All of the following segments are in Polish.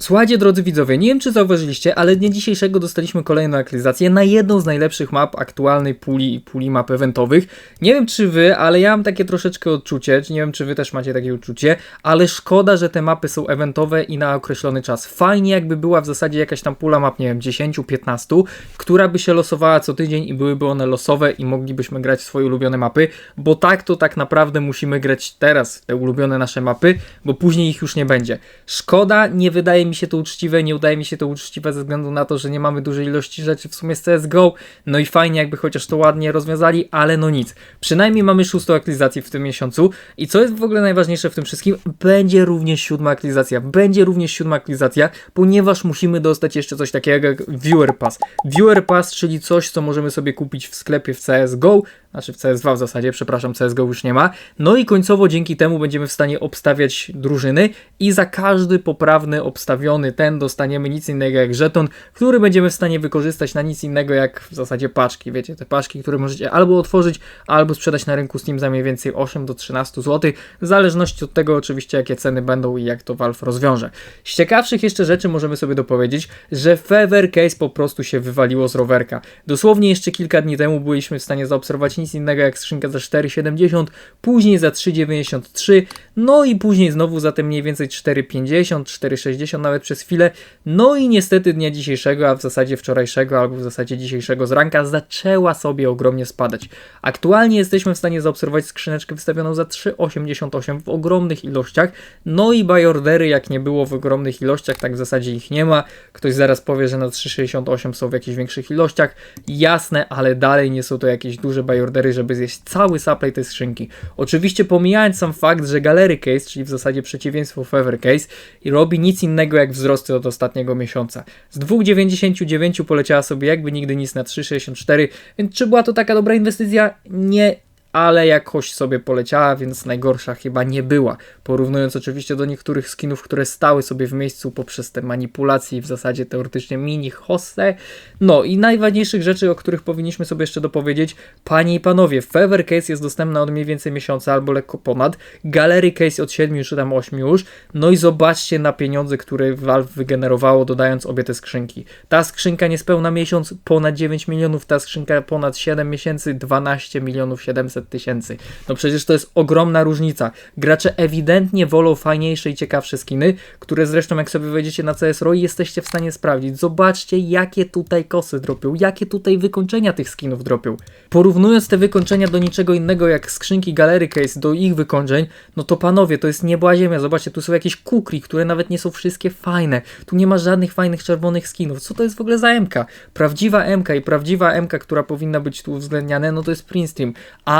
Słuchajcie, drodzy widzowie, nie wiem czy zauważyliście, ale dnia dzisiejszego dostaliśmy kolejną aktualizację na jedną z najlepszych map aktualnej puli, puli map eventowych. Nie wiem czy wy, ale ja mam takie troszeczkę odczucie, czy nie wiem czy wy też macie takie uczucie, ale szkoda, że te mapy są eventowe i na określony czas. Fajnie jakby była w zasadzie jakaś tam pula map, nie wiem, 10-15, która by się losowała co tydzień i byłyby one losowe i moglibyśmy grać swoje ulubione mapy, bo tak to tak naprawdę musimy grać teraz te ulubione nasze mapy, bo później ich już nie będzie. Szkoda, nie wydaje mi się to uczciwe, nie udaje mi się to uczciwe ze względu na to, że nie mamy dużej ilości rzeczy w sumie z CSGO, no i fajnie jakby chociaż to ładnie rozwiązali, ale no nic. Przynajmniej mamy szóstą aktualizację w tym miesiącu i co jest w ogóle najważniejsze w tym wszystkim, będzie również siódma aktualizacja, będzie również siódma aktualizacja, ponieważ musimy dostać jeszcze coś takiego jak Viewer Pass. Viewer Pass, czyli coś, co możemy sobie kupić w sklepie w CSGO, znaczy w CS2 w zasadzie, przepraszam, CSGO już nie ma. No i końcowo dzięki temu będziemy w stanie obstawiać drużyny i za każdy poprawny obstawiony ten dostaniemy nic innego jak żeton, który będziemy w stanie wykorzystać na nic innego jak w zasadzie paczki, wiecie, te paczki, które możecie albo otworzyć, albo sprzedać na rynku Steam za mniej więcej 8 do 13 zł, w zależności od tego oczywiście jakie ceny będą i jak to Valve rozwiąże. Z ciekawszych jeszcze rzeczy możemy sobie dopowiedzieć, że Fever Case po prostu się wywaliło z rowerka. Dosłownie jeszcze kilka dni temu byliśmy w stanie zaobserwować nic innego jak skrzynka za 4,70, później za 3,93, no i później znowu za te mniej więcej 4,50, 4,60 nawet przez chwilę. No i niestety dnia dzisiejszego, a w zasadzie wczorajszego albo w zasadzie dzisiejszego z ranka zaczęła sobie ogromnie spadać. Aktualnie jesteśmy w stanie zaobserwować skrzyneczkę wystawioną za 3,88 w ogromnych ilościach, no i bajordery jak nie było w ogromnych ilościach, tak w zasadzie ich nie ma. Ktoś zaraz powie, że na 3,68 są w jakichś większych ilościach. Jasne, ale dalej nie są to jakieś duże bajordery, żeby zjeść cały supply tej skrzynki. Oczywiście pomijając sam fakt, że Gallery Case, czyli w zasadzie przeciwieństwo Fever Case, robi nic innego jak wzrosty od ostatniego miesiąca. Z 2,99 poleciała sobie jakby nigdy nic na 3,64, więc czy była to taka dobra inwestycja? Nie ale jakoś sobie poleciała, więc najgorsza chyba nie była. Porównując oczywiście do niektórych skinów, które stały sobie w miejscu poprzez te manipulacje i w zasadzie teoretycznie mini hosse. No i najważniejszych rzeczy, o których powinniśmy sobie jeszcze dopowiedzieć, panie i panowie, Fever Case jest dostępna od mniej więcej miesiąca albo lekko ponad, Gallery Case od 7 czy tam 8 już, no i zobaczcie na pieniądze, które Valve wygenerowało dodając obie te skrzynki. Ta skrzynka niespełna miesiąc, ponad 9 milionów, ta skrzynka ponad 7 miesięcy, 12 milionów 700 tysięcy. No przecież to jest ogromna różnica. Gracze ewidentnie wolą fajniejsze i ciekawsze skiny, które zresztą jak sobie wejdziecie na CSRO jesteście w stanie sprawdzić. Zobaczcie jakie tutaj kosy dropią, jakie tutaj wykończenia tych skinów dropią. Porównując te wykończenia do niczego innego jak skrzynki Gallery Case do ich wykończeń, no to panowie, to jest niebła ziemia. Zobaczcie, tu są jakieś kukri, które nawet nie są wszystkie fajne. Tu nie ma żadnych fajnych czerwonych skinów. Co to jest w ogóle za MK? Prawdziwa MK i prawdziwa MK, która powinna być tu uwzględniane, no to jest Prince Stream.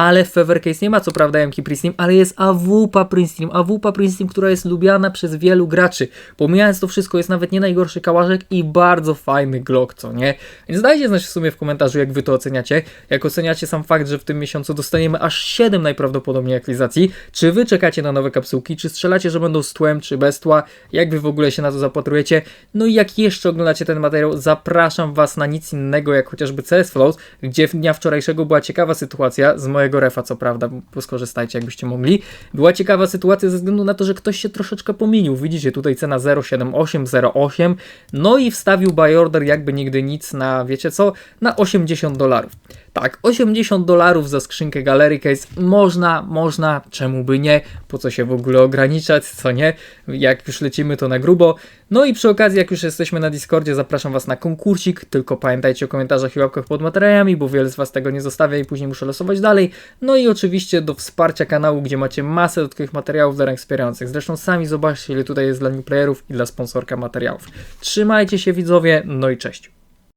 Ale w Fever Case nie ma co prawda MK Prince Stream, ale jest Stream. AWP Prince Stream, która jest lubiana przez wielu graczy. Pomijając to wszystko, jest nawet nie najgorszy kałaszek i bardzo fajny Glock, co nie? Więc dajcie znać w sumie w komentarzu, jak wy to oceniacie. Jak oceniacie sam fakt, że w tym miesiącu dostaniemy aż 7 najprawdopodobniej aktualizacji. Czy wy czekacie na nowe kapsułki? Czy strzelacie, że będą z tłem, czy bez tła? Jak wy w ogóle się na to zapatrujecie? No i jak jeszcze oglądacie ten materiał, zapraszam was na nic innego, jak chociażby CS Flows, gdzie dnia wczorajszego była ciekawa sytuacja z mojego refa, co prawda, bo skorzystajcie jakbyście mogli. Była ciekawa sytuacja ze względu na to, że ktoś się troszeczkę pomylił. Widzicie, tutaj cena 0,7808, no i wstawił buy order jakby nigdy nic na, wiecie co, na 80 dolarów. Tak, 80 dolarów za skrzynkę Gallery Case można, można, czemu by nie, po co się w ogóle ograniczać, co nie, jak już lecimy to na grubo. No i przy okazji, jak już jesteśmy na Discordzie, zapraszam Was na konkursik, tylko pamiętajcie o komentarzach i łapkach pod materiałami, bo wiele z Was tego nie zostawia i później muszę losować dalej. No i oczywiście do wsparcia kanału, gdzie macie masę dodatkowych materiałów dla rank wspierających. Zresztą sami zobaczcie, ile tutaj jest dla new playerów i dla sponsorka materiałów. Trzymajcie się widzowie, no i cześć.